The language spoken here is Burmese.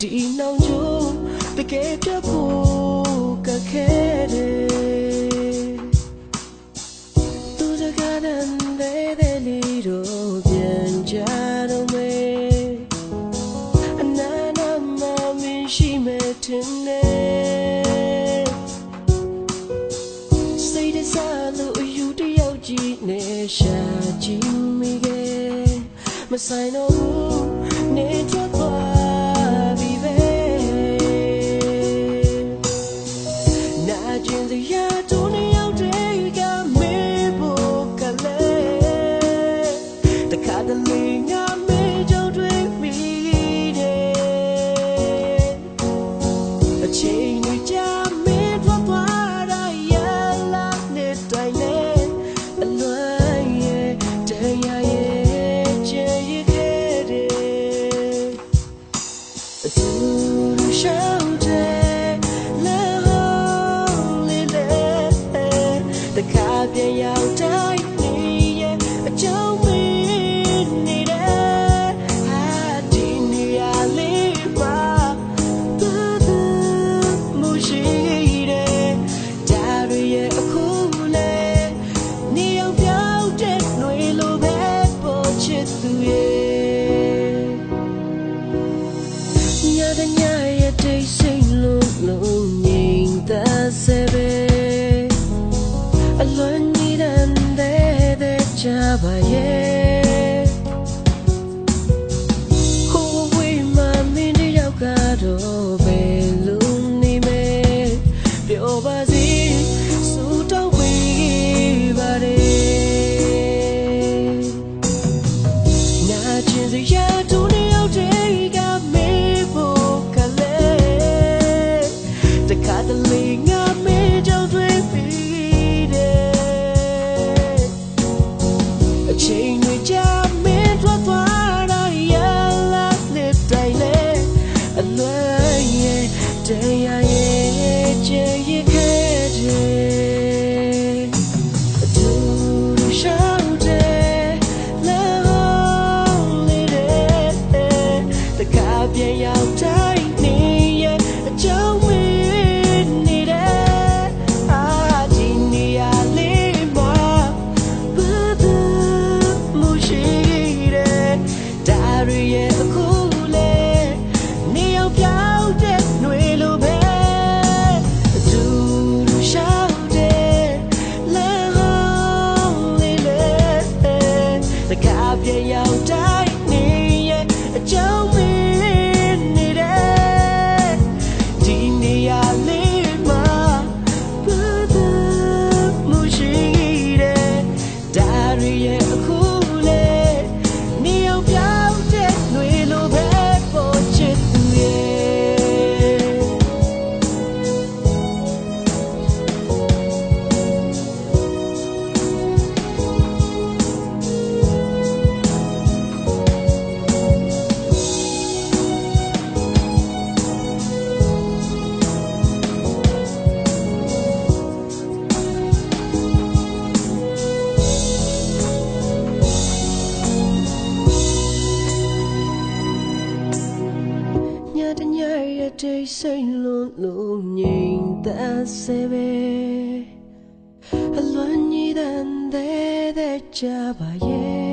ဒီနောက်ကျိုးတကယ်ပြဖို့ မဆိုင်တော့ဘူးနေချွတ်သွားပြီပဲနာကျင်စရာတို့နေရောက်တဲ့ကမေဖို့ကလေးတခါတလေငါမေကြုံတွေ့မိတယ်အချိန် 卡片要找 တိတ်ဆိတ်လွန်လို့ငြိမ်သက်စေပဲအလွန်ကြီးတဲ့တဲ့ကြပါရဲ့